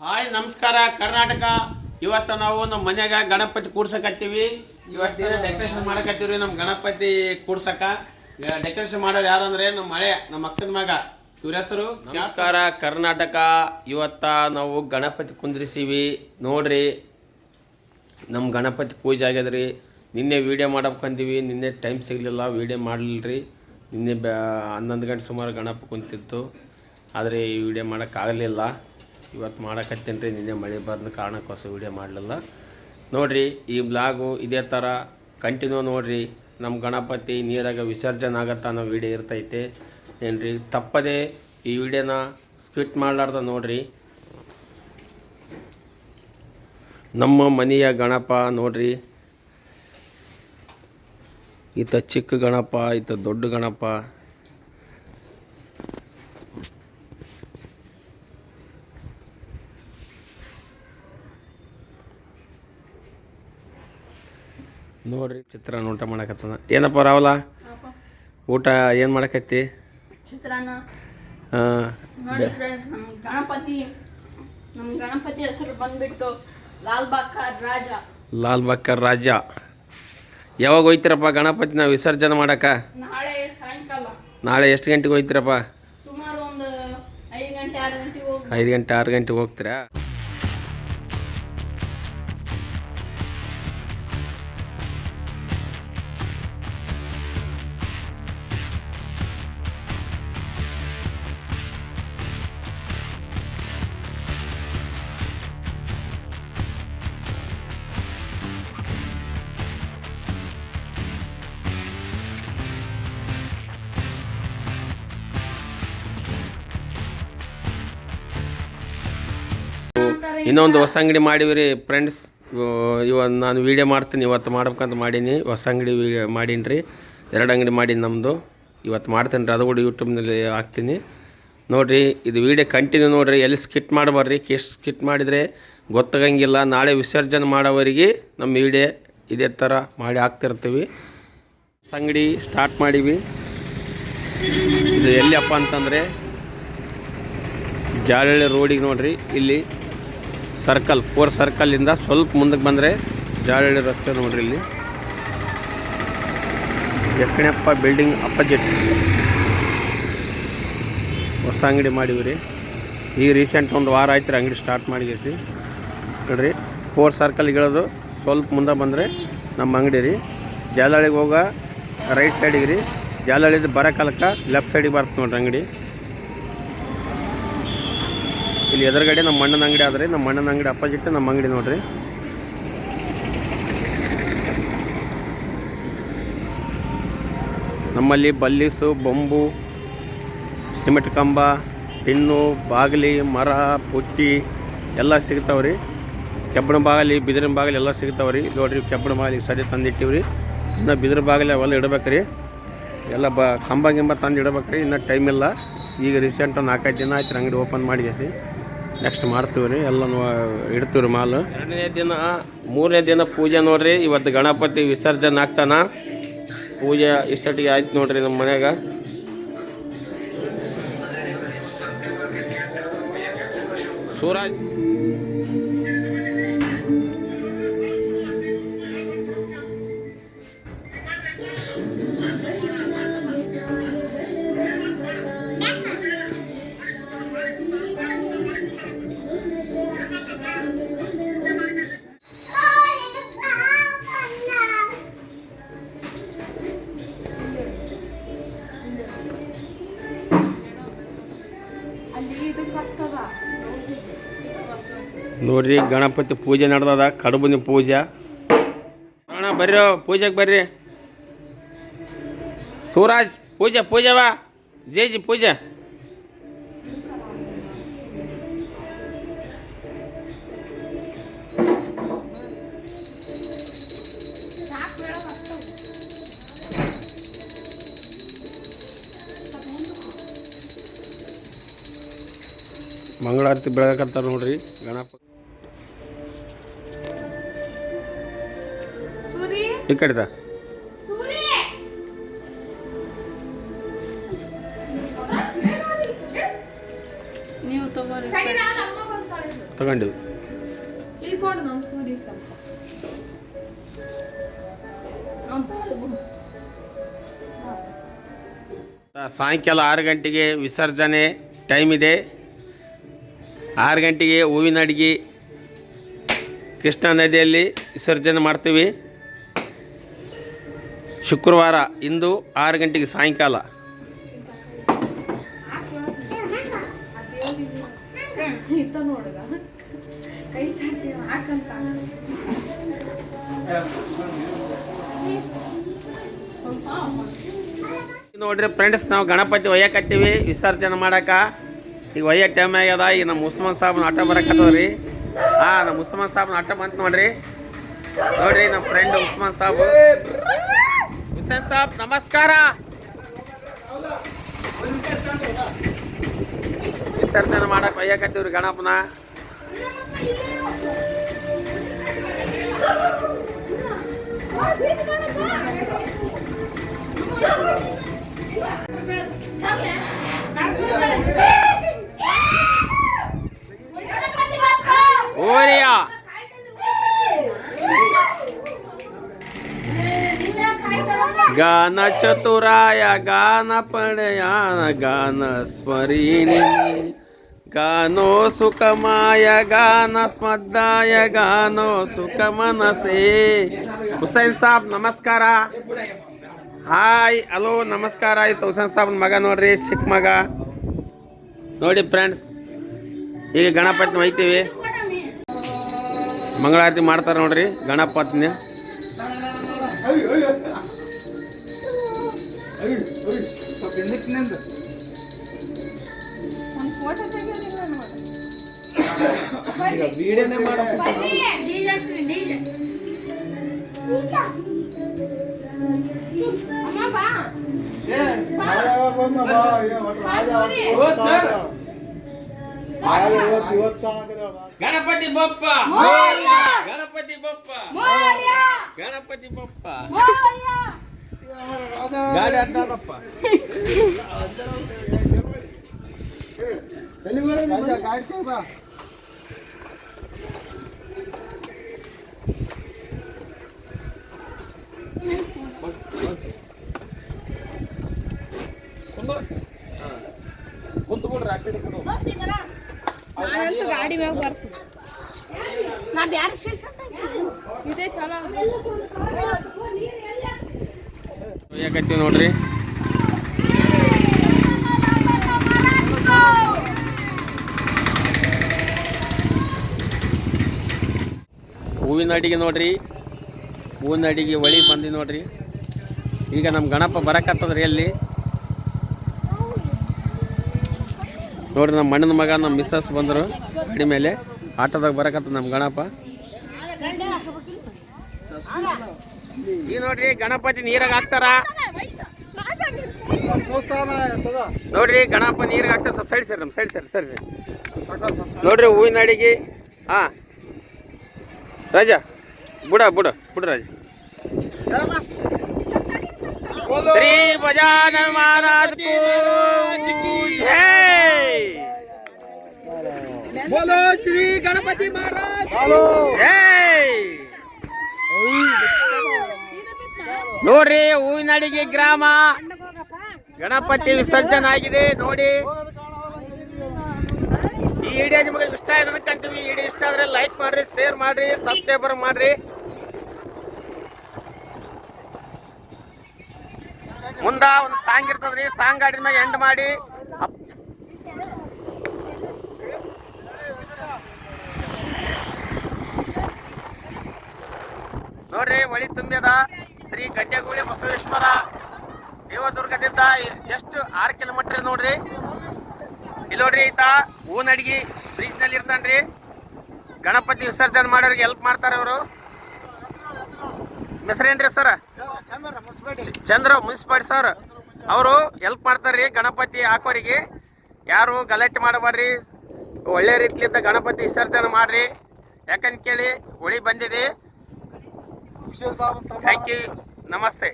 Hi, ನಮಸ್ಕಾರ. ಕರ್ನಾಟಕ, ಇವತ್ತು ನಾವು ನಮ್ಮ ಮನ್ಯಾಗ ಗಣಪತಿ ಕೂಡ್ಸಕತ್ತೀವಿ. ಇವತ್ತಿನ ಡೆಕೋರೇಷನ್ ಮಾಡಕತ್ತೀವ್ರಿ ನಮ್ಮ ಗಣಪತಿ ಕೂಡ್ಸಕ. ಡೆಕೋರೇಷನ್ ಮಾಡೋರು ಯಾರಂದ್ರೆ ನಮ್ಮ ಮಳೆ ನಮ್ಮ ಅಕ್ಕನ ಮಗ. ಇವ್ರ ಹೆಸರು? ನಮಸ್ಕಾರ. ಕರ್ನಾಟಕ, ಇವತ್ತ ನಾವು ಗಣಪತಿ ಕುಂದ್ರಿಸೀವಿ. ನೋಡ್ರಿ, ನಮ್ಮ ಗಣಪತಿ ಪೂಜೆ ಆಗ್ಯದ್ರಿ. ನಿನ್ನೆ ವೀಡಿಯೋ ಮಾಡಬೇಕಂದೀವಿ. ನಿನ್ನೆ ಟೈಮ್ ಸಿಗಲಿಲ್ಲ ವೀಡಿಯೋ ಮಾಡಲಿಲ್ಲ ನಿನ್ನೆ ಬ್ಯಾ ಹನ್ನೊಂದು ಗಂಟೆ ಸುಮಾರು ಗಣಪ ಕುಂತಿತ್ತು. ಆದರೆ ಈ ವಿಡಿಯೋ ಮಾಡೋಕ್ಕಾಗಲಿಲ್ಲ ಇವತ್ತು ಮಾಡಕತ್ತೀನಿ ರೀ, ನಿನ್ನೆ ಮಳೆ ಬಂದ ಕಾರಣಕ್ಕೋಸ್ಕರ ವಿಡಿಯೋ ಮಾಡಲಿಲ್ಲ. ನೋಡಿರಿ, ಈ ಬ್ಲಾಗು ಇದೇ ಥರ ಕಂಟಿನ್ಯೂ ನೋಡಿರಿ ನಮ್ಮ ಗಣಪತಿ ನೀರಾಗ ವಿಸರ್ಜನೆ ಆಗತ್ತೆ ಅನ್ನೋ ವಿಡಿಯೋ ಇರ್ತೈತೆ. ಏನು ರೀ ತಪ್ಪದೇ ಈ ವಿಡಿಯೋನ ಸ್ಕಿಟ್ ಮಾಡಲಾರ್ದ ನೋಡಿರಿ. ನಮ್ಮ ಮನೆಯ ಗಣಪ ನೋಡ್ರಿ. ಈತ ಚಿಕ್ಕ ಗಣಪ ಈತ ದೊಡ್ಡ ಗಣಪ. ನೋಡ್ರಿ ಚಿತ್ರಾನ್ನ ಊಟ ಮಾಡಕತ್ತದ. ಏನಪ್ಪ ರಾವಲ ಊಟ ಏನು ಮಾಡಕತ್ತಿ? ಚಿತ್ರಾನ್ನ. ಹಾಂ. ನೋಡಿ ಫ್ರೆಂಡ್ಸ್ ನಮ್ಮ ಗಣಪತಿ ನಮ್ಮ ಗಣಪತಿ ಹೆಸರು ಬಂದ್ಬಿಟ್ಟು ಲಾಲ್ ರಾಜ. ಲಾಲ್ ಬಕ್ಕರ್ ರಾಜ. ಯಾವಾಗ ಹೋಯ್ತಿರಪ್ಪ ಗಣಪತಿನ ವಿಸರ್ಜನೆ ಮಾಡಕ? ನಾಳೆ ಸಾಯಂಕಾಲ. ನಾಳೆ ಎಷ್ಟು ಗಂಟೆಗೆ ಹೋಯ್ತಿರಪ್ಪ? ಸುಮಾರು ಒಂದು ಐದು ಗಂಟೆ ಆರು ಗಂಟೆಗೆ ಹೋಗಿ ಐದು ಗಂಟೆ ಆರು ಗಂಟೆಗೆ ಹೋಗ್ತೀರಾ? ಇನ್ನೊಂದು ಹೊಸ ಅಂಗಡಿ ಮಾಡಿವ್ರಿ ಫ್ರೆಂಡ್ಸ್ ಇವತ್ತು ನಾನು ವೀಡಿಯೋ ಮಾಡ್ತೀನಿ, ಇವತ್ತು ಮಾಡ್ಬೇಕಂತ ಮಾಡೀನಿ. ಹೊಸ ಅಂಗಡಿ ಮಾಡೀನಿ ರೀ ಎರಡು ಅಂಗಡಿ ಮಾಡೀನಿ ನಮ್ಮದು ಇವತ್ತು ಮಾಡ್ತೀನಿ ರೀ ಅದು ಕೂಡ ಯೂಟ್ಯೂಬ್ನಲ್ಲಿ ಹಾಕ್ತೀನಿ. ನೋಡಿರಿ, ಇದು ವೀಡಿಯೋ ಕಂಟಿನ್ಯೂ ನೋಡಿರಿ, ಎಲ್ಲಿ ಸ್ಕಿಟ್ ಮಾಡಬಾರ್ರಿ ಕಿಸ್ ಸ್ಕಿಟ್ ಮಾಡಿದರೆ ಗೊತ್ತಾಗಂಗಿಲ್ಲ. ನಾಳೆ ವಿಸರ್ಜನೆ ಮಾಡೋವರಿಗೆ ನಮ್ಮ ವೀಡಿಯೋ ಇದೇ ಥರ ಮಾಡಿ ಹಾಕ್ತಿರ್ತೀವಿ. ಸಂಗಡಿ ಸ್ಟಾರ್ಟ್ ಮಾಡೀವಿ. ಇದು ಎಲ್ಲಿಯಪ್ಪ ಅಂತಂದರೆ ಜಾಲಹಳ್ಳಿ ರೋಡಿಗೆ ನೋಡಿರಿ, ಇಲ್ಲಿ ಸರ್ಕಲ್ ಫೋರ್ ಸರ್ಕಲ್ಲಿಂದ ಸ್ವಲ್ಪ ಮುಂದಕ್ಕೆ ಬಂದರೆ ಜಾಲಹಳ್ಳಿ ರಸ್ತೆ ನೋಡ್ರಿ ಇಲ್ಲಿ. ಯಕ್ಕಣಪ್ಪ ಬಿಲ್ಡಿಂಗ್ ಅಪೋಸಿಟ್ ಹೊಸ ಅಂಗಡಿ ಮಾಡಿವಿ ರೀ ಈಗ ರೀಸೆಂಟ್ ಒಂದು ವಾರ ಆಯ್ತು ರೀ ಅಂಗಡಿ ಸ್ಟಾರ್ಟ್ ಮಾಡಿಗೇಸಿ. ನೋಡ್ರಿ ಫೋರ್ ಸರ್ಕಲ್ ಇಳೋದು ಸ್ವಲ್ಪ ಮುಂದೆ ಬಂದರೆ ನಮ್ಮ ಅಂಗಡಿ ರೀ. ಜಾಲಹಳ್ಳಿಗೆ ಹೋಗ ರೈಟ್ ಸೈಡಿಗೆ ರೀ. ಜಾಲಹಳ್ಳಿದು ಬರೋ ಕಾಲಕ್ಕೆ ಲೆಫ್ಟ್ ಸೈಡಿಗೆ ಬರ್ತದೆ ನೋಡ್ರಿ ಅಂಗಡಿ. ಇಲ್ಲಿ ಎದುರುಗಡೆ ನಮ್ಮ ಮಣ್ಣನ ಅಂಗಡಿ ಆದ್ರೆ ನಮ್ಮ ಮಣ್ಣನ ಅಂಗಡಿ ಅಪೋಸಿಟ್ ನಮ್ಮ ಅಂಗಡಿ ನೋಡ್ರಿ. ನಮ್ಮಲ್ಲಿ ಬಲ್ಲಿಸು, ಬೊಂಬು, ಸಿಮೆಂಟ್ ಕಂಬ, ಟಿನ್ನು, ಬಾಗಿಲಿ, ಮರ, ಪುಟ್ಟಿ ಎಲ್ಲ ಸಿಗ್ತಾವ್ರಿ. ಕೆಬ್ಬಣ ಬಾಗಿಲಿ, ಬಿದಿರಿನ ಬಾಗಿಲಿ ಎಲ್ಲ ಸಿಗ್ತಾವ್ರಿ. ನೋಡ್ರಿ ಕೆಬ್ಬಣ ಬಾಗಿಲಿ ಸದ್ಯ ತಂದಿಟ್ಟಿವ್ರಿ. ಇನ್ನು ಬಿದಿರು ಬಾಗಿಲು ಅವೆಲ್ಲ ಇಡ್ಬೇಕ್ರಿ. ಎಲ್ಲ ಬ ಕಂಬ ಗಿಂಬ ತಂದು ಇಡ್ಬೇಕ್ರಿ. ಇನ್ನೂ ಟೈಮ್ ಇಲ್ಲ. ಈಗ ರೀಸೆಂಟ್ ಒಂದು ನಾಲ್ಕೈದು ದಿನ ಆಯ್ತು ಅಂಗಡಿ ಓಪನ್ ಮಾಡಿಗೆಸಿ ನೆಕ್ಸ್ಟ್ ಮಾಡ್ತೀವಿ ರೀ ಎಲ್ಲ ಇಡ್ತೀವಿ ರೀ ಮಾಲು. ಎರಡನೇ ದಿನ, ಮೂರನೇ ದಿನ ಪೂಜೆ ನೋಡ್ರಿ, ಇವತ್ತು ಗಣಪತಿ ವಿಸರ್ಜನೆ ಆಗ್ತಾನ. ಪೂಜೆ ಇಷ್ಟೊಟ್ಟಿಗೆ ಆಯ್ತು ನೋಡ್ರಿ ನಮ್ಮ ಮನೆಯಾಗ. ಸೂರಾಜ್. ನೋಡ್ರಿ, ಗಣಪತಿ ಪೂಜೆ ನಡೆದದ ಕಡುಬುನಿ ಪೂಜೆ. ಅಣ್ಣ, ಬರ್ರಿ, ಪೂಜೆಗೆ ಬರ್ರಿ. ಸೂರಾಜ್, ಪೂಜೆ ಪೂಜೆ ವಾ ಜೈ ಜಿ, ಪೂಜೆ. ಮಂಗಳಾರತಿ ಬೆಳಗಕ್ಕಂತಾರ ನೋಡ್ರಿ, ಗಣಪ ಅವ್ನ್ ತಗೊಂಡು. ಸಾಯಂಕಾಲ ಆರು ಗಂಟೆಗೆ ವಿಸರ್ಜನೆ ಟೈಮ್ ಇದೆ. ಆರು ಗಂಟೆಗೆ ಹೂವಿನ ಅಡಿಗೆ ಕೃಷ್ಣಾ ನದಿಯಲ್ಲಿ ವಿಸರ್ಜನೆ ಮಾಡ್ತೀವಿ. ಶುಕ್ರವಾರ ಇಂದು ಆರು ಗಂಟೆಗೆ ಸಾಯಂಕಾಲ. ನೋಡ್ರಿ ಫ್ರೆಂಡ್ಸ್ ನಾವು ಗಣಪತಿ ಒಯ್ಯಕತ್ತೀವಿ, ವಿಸರ್ಜನೆ ಮಾಡಕ. ಈಗ ಒಯ್ಯ ಟೈಮ್ ಆಗ್ಯದ, ಈಗ ನಮ್ಮ ಉಸ್ಮಾನ್ ಸಾಬ್ನ ಆಟ ಬರಕತ್ತದ್ರಿ ಹಾ ನಮ್ಮ ಉಸ್ಮಾನ್ ಸಾಬ್ನ ಆಟ ಬಂತು ನೋಡ್ರಿ. ನೋಡ್ರಿ ನಮ್ಮ ಫ್ರೆಂಡ್ ಉಸ್ಮಾನ್ ಸಾಬ್. ಹುಸೇನ್ ಸಾಬ್ ನಮಸ್ಕಾರ ವಿಸರ್ಜನೆ ಮಾಡಕ್ ಒಯ್ಯಕತ್ತೀವ್ರಿ ಗಣಪನ ಓರಿಯಾ ಗಾನ ಚತುರಾಯ, ಗಾನ ಪಡೆಯಾನ ಗಾನ ಸ್ಮರಿಣಿ ಗಾನೋ ಸುಖಮಾಯ, ಗಾನ ಸ್ಮದ್ದಾಯ, ಗಾನೋ ಸುಖ ಮನಸೇ. ಹುಸೇನ್ ಸಾಬ್, ನಮಸ್ಕಾರ. ಹಾಯ್, ಹಲೋ, ನಮಸ್ಕಾರ. ಆಯ್ತು, ಹುಸೇನ್ ಸಾಬ್ ಮಗ ನೋಡ್ರಿ ಚಿಕ್ಕ ಮಗ. ನೋಡಿ ಫ್ರೆಂಡ್ಸ್ ಈಗ ಗಣಪತಿ ಒಯ್ತೀವಿ ಮಂಗಳಾರತಿ ಮಾಡ್ತಾರೆ ನೋಡ್ರಿ ಗಣಪತಿನ. ಸೂರಿ. ಗಣಪತಿ ಬಪ್ಪ. ಮೋರ್ಯ! ಗಣಪತಿ ಬಪ್ಪ. ಮೋರ್ಯ! ಗಣಪತಿ ಬಪ್ಪ! ಗಾಡಿ ಅಡ್ಡಾಡಪ್ಪ ದೋಸ್ತ್ ಇದ್ದಾರ? ನಾನಂತೂ ಗಾಡಿ ಮ್ಯಾಗ ಬರ್ತೀನಿ ನಾ ಬ್ಯಾರೆ ಸ್ಟೇಷನ್ ಇದೇ ಚಲೋ ನೋಡ್ರಿ. ಹೂವಿನ ಅಡಿಗೆ ನೋಡ್ರಿ. ಹೂವಿನ ಅಡಿಗೆ ಒಳಿ ಬಂದಿ ನೋಡ್ರಿ. ಈಗ ನಮ್ಮ ಗಣಪ ಬರಕತ್ತದ್ರಿ ಅಲ್ಲಿ. ನೋಡ್ರಿ ನಮ್ಮ ಮಣ್ಣನ ಮಗ ನಮ್ಮ ಮಿಸ್ಸಸ್ ಬಂದರು ಗಾಡಿ ಮೇಲೆ. ಆಟೋದಾಗ ಬರಕತ್ತ ನಮ್ಮ ಗಣಪ. ಈಗ ನೋಡ್ರಿ ಗಣಪತಿ ನೀರಾಗ ಹಾಕ್ತಾರ ನೋಡ್ರಿ ಗಣಪ ನೀರಿಗೆ ಹಾಕ್ತಾರ ಸ್ವಲ್ಪ ಸೈಡ್ ಸರ್ ನಮ್ಮ ಸೈಡ್ ಸರ್ ಸರಿ ನೋಡ್ರಿ ಹೂವಿನ ಅಡಿಗೆ ಹಾ ರಾಜ ಬುಡ ಬುಡ ಬುಡ ರಾಜ ಶ್ರೀ ಬಜಾನ ಮಹಾರಾಜ್ ಕೋ ಜೈ बोलो श्री गणपति महाराज ಜೈ ನೋಡ್ರಿ ಹೂವಿನ ಅಡಿಗೆ ಗ್ರಾಮ. ಗಣಪತಿ ವಿಸರ್ಜನೆ ಆಗಿದೆ ನೋಡಿ. ಈ ವಿಡಿಯೋ ನಿಮಗೆ ಇಷ್ಟ ಆಯ್ತು ಅನ್ಕೊಂತೀವಿ ಈ ಇಷ್ಟ ಆದ್ರೆ ಲೈಕ್ ಮಾಡ್ರಿ ಶೇರ್ ಮಾಡ್ರಿ ಸಬ್ಸ್ಕ್ರೈಬರ್ ಮಾಡ್ರಿ. ಮುಂದ ಒಂದು ಸಾಂಗ್ ಇರ್ತದ್ರಿ ಸಾಂಗ್ ಆಡಿದ ಮ್ಯಾಗ ಎಂಡ್ ಮಾಡಿ. ನೋಡ್ರಿ ಒಳಿ ತುಂಬ್ಯದ ಶ್ರೀ ಗಡ್ಡೆಗೂಳಿ ಬಸವೇಶ್ವರ ದೇವದುರ್ಗದಿಂದ ಎಷ್ಟು ಆರು ಕಿಲೋಮೀಟರ್ ನೋಡ್ರಿ. ಇಲ್ಲಿ ನೋಡ್ರಿ ಈತ ಹೂನಡ್ಗಿ ಬ್ರಿಡ್ಜ್ನಲ್ಲಿ ಇರ್ತಾನ್ರಿ. ಗಣಪತಿ ವಿಸರ್ಜನೆ ಮಾಡೋರಿಗೆ ಹೆಲ್ಪ್ ಮಾಡ್ತಾರೆ ಅವರು. ಹೆಸರೇನ್ರಿ ಸರ್? Chandra municipality sir. ಅವರು ಹೆಲ್ಪ್ ಮಾಡ್ತಾರ್ರಿ ಗಣಪತಿ ಹಾಕೋರಿಗೆ. ಯಾರು ಗಲಾಟೆ ಮಾಡಬಾರ್ರಿ. ಒಳ್ಳೆ ರೀತಿಯಿಂದ ಗಣಪತಿ ವಿಸರ್ಜನೆ ಮಾಡ್ರಿ. ಯಾಕಂತ ಕೇಳಿ ಹೊಳಿ ಬಂದಿದೆ. ಥ್ಯಾಂಕ್ ಯು ನಮಸ್ತೆ.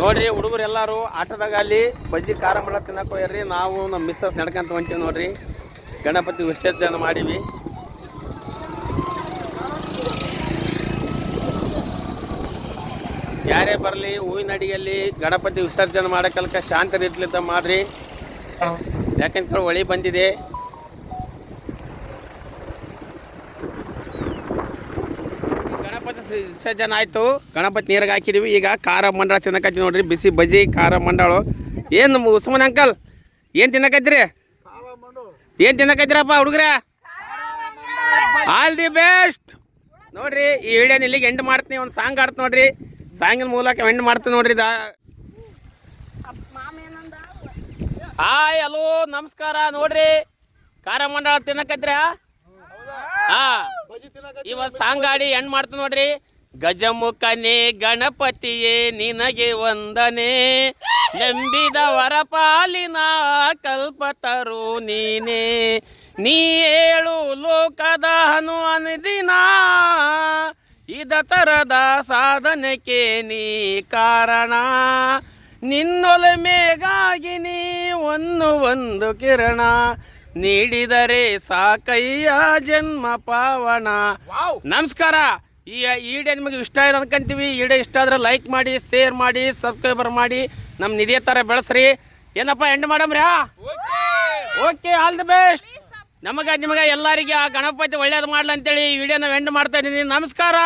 ನೋಡ್ರಿ ಹುಡುಗರು ಎಲ್ಲಾರು ಆಟದಾಗ ಅಲ್ಲಿ ಬಜ್ಜಿ ಖಾರ ಮಾಡಕ್ ತಿನ್ನಕ್ ಹೋಗ್ಯಾರ್ರಿ. ನಾವು ನಮ್ಮ ಮಿಸ್ಸಸ್ ನಡ್ಕೊಂತ ಹೊಂಟೀವಿ ನೋಡ್ರಿ. ಗಣಪತಿ ವಿಸರ್ಜನೆ ಮಾಡೀವಿ. ಯಾರೇ ಬರಲಿ ಹೂವಿನ ಅಡಿಯಲ್ಲಿ ಗಣಪತಿ ವಿಸರ್ಜನೆ ಮಾಡಕಲ್ಕ ಶಾಂತ ರೀತಿಲಿಂದ ಮಾಡ್ರಿ. ಯಾಕಂತ ಹೊಳಿ ಬಂದಿದೆ. ಗಣಪತಿ ಆಯ್ತು. ಆಯಿತು ಗಣಪತಿ ನೀರಿಗೆ ಹಾಕಿದೀವಿ. ಈಗ ಖಾರ ಮಂಡಳ ತಿನ್ನಕತ್ತೀವಿ ನೋಡ್ರಿ. ಬಿಸಿ ಬಜ್ಜಿ, ಖಾರ ಮಂಡಾಳು. ಏನು ಉಸ್ಮಾನ್ ಅಂಕಲ್? ಏನು ತಿನ್ನಕತ್ತೀರಿ? ಏನು ತಿನ್ನಕತ್ತೀರಪ್ಪ ಹುಡುಗ್ರ? ಆಲ್ ದಿ ಬೆಸ್ಟ್ ನೋಡ್ರಿ, ಈ ವಿಡಿಯೋನ ಇಲ್ಲಿಗೆ ಎಂಡ್ ಮಾಡ್ತೀನಿ. ಒಂದು ಸಾಂಗ್ ಆಡ್ತು ನೋಡ್ರಿ. ಸಾಂಗಿನ ಮೂಲಕ ಎಂಡ್ ಮಾಡ್ತೀನಿ ನೋಡ್ರಿ ದಾ ಹಾಯ್ ಹಲೋ ನಮಸ್ಕಾರ. ನೋಡ್ರಿ, ಖಾರ ಮಂಡಳ ತಿನ್ನಕತ್ತೀರ? ಹಾ. ಇವತ್ತು ಸಾಂಗ್ ಆಡಿ ಎಂಡ್ ಮಾಡ್ತೀನಿ ನೋಡ್ರಿ? ಗಜಮುಖನೇ ಗಣಪತಿಯೇ ನಿನಗೆ ವಂದನೆ. ನಂಬಿದ ವರಪಾಲಿನ ಕಲ್ಪತರು ನೀನೇ. ನೀ ಏಳು ಲೋಕದ ಹನುಮನ ದಿನ. ಇದ ತರದ ಸಾಧನೆಗೆ ನೀ ಕಾರಣ. ನಿನ್ನೊಲಮೆಗಾಗಿ ನೀ ಒಂದು ಒಂದು ಕಿರಣ. ನೀಡಿದರೆ ಸಾಕಯ್ಯ ಜನ್ಮ ಪಾವನ. ನಮಸ್ಕಾರ. ಈ ವಿಡಿಯೋ ನಿಮಗೆ ಇಷ್ಟ ಆಯ್ತು ಅನ್ಕೊಂತೀವಿ. ಈ ವಿಡಿಯೋ ಇಷ್ಟ ಆದ್ರೆ ಲೈಕ್ ಮಾಡಿ ಶೇರ್ ಮಾಡಿ ಸಬ್ಸ್ಕ್ರೈಬರ್ ಮಾಡಿ. ನಮ್ಮ ನಿಧಿಯ ಥರ ಬೆಳೆಸ್ರಿ. ಏನಪ್ಪ ಎಂಡ್ ಮಾಡಮ್ರಿ ಓಕೆ. ಆಲ್ ದಿ ಬೆಸ್ಟ್ ನಮಗೆ ನಿಮಗೆ ಎಲ್ಲರಿಗೆ ಆ ಗಣಪತಿ ಒಳ್ಳೇದು ಮಾಡ್ಲಂತೇಳಿ ಈ ವಿಡಿಯೋನ ಎಂಡ್ ಮಾಡ್ತಾ ಇದ್ದೀನಿ. ನಮಸ್ಕಾರ.